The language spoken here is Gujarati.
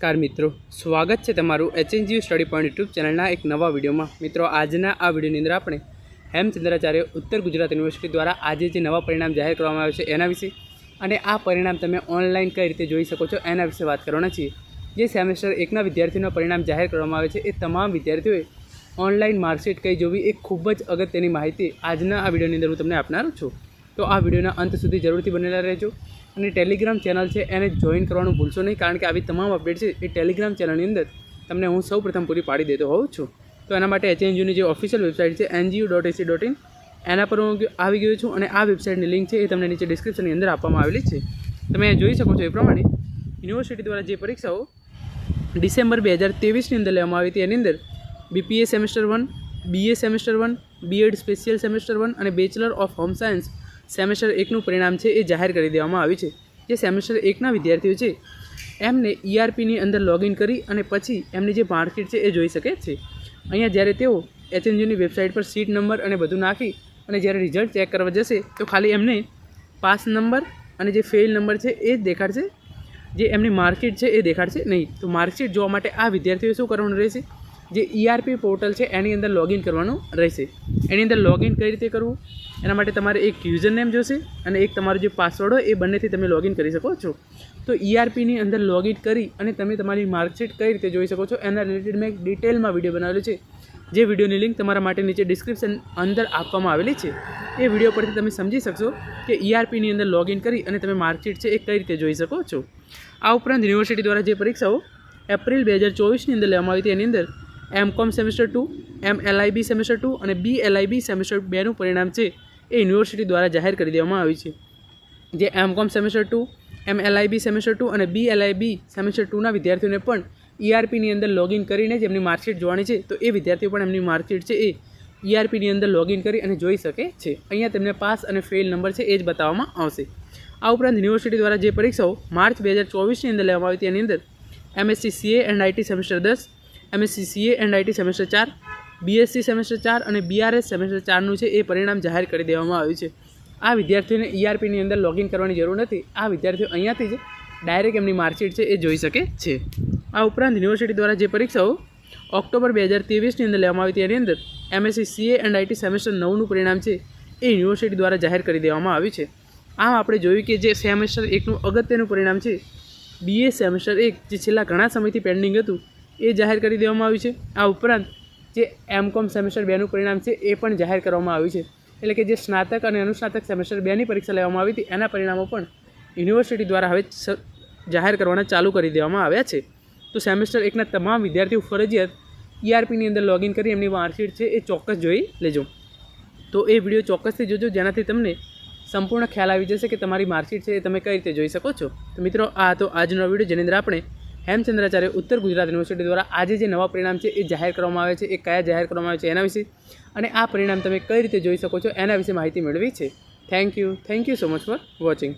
નમસ્કાર મિત્રો. સ્વાગત છે તમારું એચએનજીયુ સ્ટડી પોઈન્ટ યુટ્યુબ ચેનલના એક નવા વિડીયોમાં. મિત્રો, આજના આ વિડીયોની અંદર આપણે હેમચંદ્રાચાર્ય ઉત્તર ગુજરાત યુનિવર્સિટી દ્વારા આજે જે નવા પરિણામ જાહેર કરવામાં આવ્યું છે એના વિશે અને આ પરિણામ તમે ઓનલાઈન કઈ રીતે જોઈ શકો છો એના વિશે વાત કરવાના છીએ. જે સેમેસ્ટર એકના વિદ્યાર્થીઓના પરિણામ જાહેર કરવામાં આવે છે એ તમામ વિદ્યાર્થીઓએ ઓનલાઈન માર્કશીટ કઈ જોવી એ ખૂબ જ અગત્યની માહિતી આજના આ વિડીયોની અંદર હું તમને આપનારું છું. તો આ વિડીયોના અંત સુધી જરૂરથી બનેલા રહેજો. અને ટેલિગ્રામ ચેનલ છે, એને જોઈન કરવાનું ભૂલશો નહીં, કારણ કે આવી તમામ અપડેટ છે એ ટેલિગ્રામ ચેનલની અંદર તમને હું સૌ પૂરી પાડી દેતો હોઉં છું. તો એના માટે એચએનજીયુની જે ઓફિશિયલ વેબસાઇટ છે NGU dot AC dot in એના પર હું આવી ગયો છું અને આ વેબસાઇટની લિંક છે એ તમને નીચે ડિસ્ક્રિપ્શનની અંદર આપવામાં આવેલી છે. તમે જોઈ શકો છો એ પ્રમાણે યુનિવર્સિટી દ્વારા જે પરીક્ષાઓ ડિસેમ્બર બે હજાર ત્રેવીસની અંદર લેવામાં આવી હતી, એની અંદર BPA semester one BA semester one BEd special semester one અને bachelor of home science semester એકનું પરિણામ છે એ જાહેર કરી દેવામાં આવ્યું છે. જે સેમેસ્ટર એકના વિદ્યાર્થીઓ છે, એમને ઈઆરપીની અંદર લોગિન કરી અને પછી એમની જે માર્કશીટ છે એ જોઈ શકે છે. અહીંયા જ્યારે તેઓ એચએનજીની વેબસાઇટ પર સીટ નંબર અને બધું નાખી અને જ્યારે રિઝલ્ટ ચેક કરવા જશે, તો ખાલી એમને પાસ નંબર અને જે ફેલ નંબર છે એ જ દેખાડશે. જે એમની માર્કશીટ છે એ દેખાડશે નહીં. તો માર્કશીટ જોવા માટે આ વિદ્યાર્થીઓએ શું કરવાનું રહેશે? જે ઈઆરપી પોર્ટલ છે, એની અંદર લોગિન કરવાનું રહેશે. એની અંદર લોગિન કઈ રીતે કરવું? એના માટે તમારે એક યુઝર નેમ જોશે અને એક તમારો જે પાસવર્ડ હોય, એ બંનેથી તમે લોગિન કરી શકો છો. તો ઈઆરપીની અંદર લોગિન કરી અને તમે તમારી માર્કશીટ કઈ રીતે જોઈ શકો છો, એના રિલેટેડ મેં એક ડિટેલમાં વીડિયો બનાવેલો છે. જે વિડીયોની લિંક તમારા માટે નીચે ડિસ્ક્રિપ્શન અંદર આપવામાં આવેલી છે. એ વીડિયો પરથી તમે સમજી શકશો કે ઈઆરપીની અંદર લોગિન કરી અને તમે માર્કશીટ છે, એ કઈ રીતે જોઈ શકો છો. આ ઉપરાંત યુનિવર્સિટી દ્વારા જે પરીક્ષાઓ એપ્રિલ બે હજાર ચોવીસની અંદર લેવામાં આવી હતી, એની અંદર M com semester two, M LIB semester two અને બી એલઆઈબી સેમેસ્ટર બેનું પરિણામ છે એ યુનિવર્સિટી દ્વારા જાહેર કરી દેવામાં આવ્યું છે. જે M com semester two, M LIB semester two અને બી એલઆઈબી સેમેસ્ટર ટુના વિદ્યાર્થીઓને પણ ઈઆરપીની અંદર લોગિન કરીને જ એમની માર્કશીટ જોવાની છે. તો એ વિદ્યાર્થીઓ પણ એમની માર્કશીટ છે એ ઈઆરપીની અંદર લોગિન કરી અને જોઈ શકે છે. અહીંયા તેમને પાસ અને ફેલ નંબર છે એ જ બતાવવામાં આવશે. આ ઉપરાંત યુનિવર્સિટી દ્વારા જે પરીક્ષાઓ માર્ચ બે હજાર ચોવીસની અંદર લેવામાં આવી તેની અંદર MSc CA and IT semester દસ MSc CA and IT semester ચાર બીએસસી સેમેસ્ટર ચાર અને બીઆરએસ સેમેસ્ટર ચારનું છે એ પરિણામ જાહેર કરી દેવામાં આવ્યું છે. આ વિદ્યાર્થીઓને ઈઆરપીની અંદર લોગિન કરવાની જરૂર નથી. આ વિદ્યાર્થીઓ અહીંયાથી જ ડાયરેક્ટ એમની માર્કશીટ છે એ જોઈ શકે છે. આ ઉપરાંત યુનિવર્સિટી દ્વારા જે પરીક્ષાઓ ઓક્ટોબર બે હજાર ત્રેવીસની અંદર લેવામાં આવી તેની અંદર MSc CA and IT semester નવનું પરિણામ છે એ યુનિવર્સિટી દ્વારા જાહેર કરી દેવામાં આવ્યું છે. આમ આપણે જોયું કે જે સેમેસ્ટર એકનું અગત્યનું પરિણામ છે બીએ સેમેસ્ટર એક, જે છેલ્લા ઘણા સમયથી પેન્ડિંગ હતું એ જાહેર કરી દેવામાં આવ્યું છે. આ ઉપરાંત જે એમ કોમ સેમેસ્ટર બેનું પરિણામ છે એ પણ જાહેર કરવામાં આવ્યું છે. એટલે કે જે સ્નાતક અને અનુસ્નાતક સેમેસ્ટર બેની પરીક્ષા લેવામાં આવી હતી, એના પરિણામો પણ યુનિવર્સિટી દ્વારા હવે જાહેર કરવાના ચાલુ કરી દેવામાં આવ્યા છે. તો સેમેસ્ટર એકના તમામ વિદ્યાર્થીઓ ફરજિયાત ઈઆરપીની અંદર લોગિન કરી એમની માર્કશીટ છે એ ચોક્કસ જોઈ લેજો. તો એ વીડિયો ચોક્કસથી જોજો, જેનાથી તમને સંપૂર્ણ ખ્યાલ આવી જશે કે તમારી માર્કશીટ છે એ તમે કઈ રીતે જોઈ શકો છો. તો મિત્રો, આ હતો આજનો વીડિયો, જેની અંદર આપણે હેમચંદ્રાચાર્ય ઉત્તર ગુજરાત યુનિવર્સિટી દ્વારા આજે જે નવા પરિણામ છે એ જાહેર કરવામાં આવે છે, એ કયા જાહેર કરવામાં આવે છે એના વિશે અને આ પરિણામ તમે કઈ રીતે જોઈ શકો છો એના વિશે માહિતી મેળવી છે. Thank you thank you so much for watching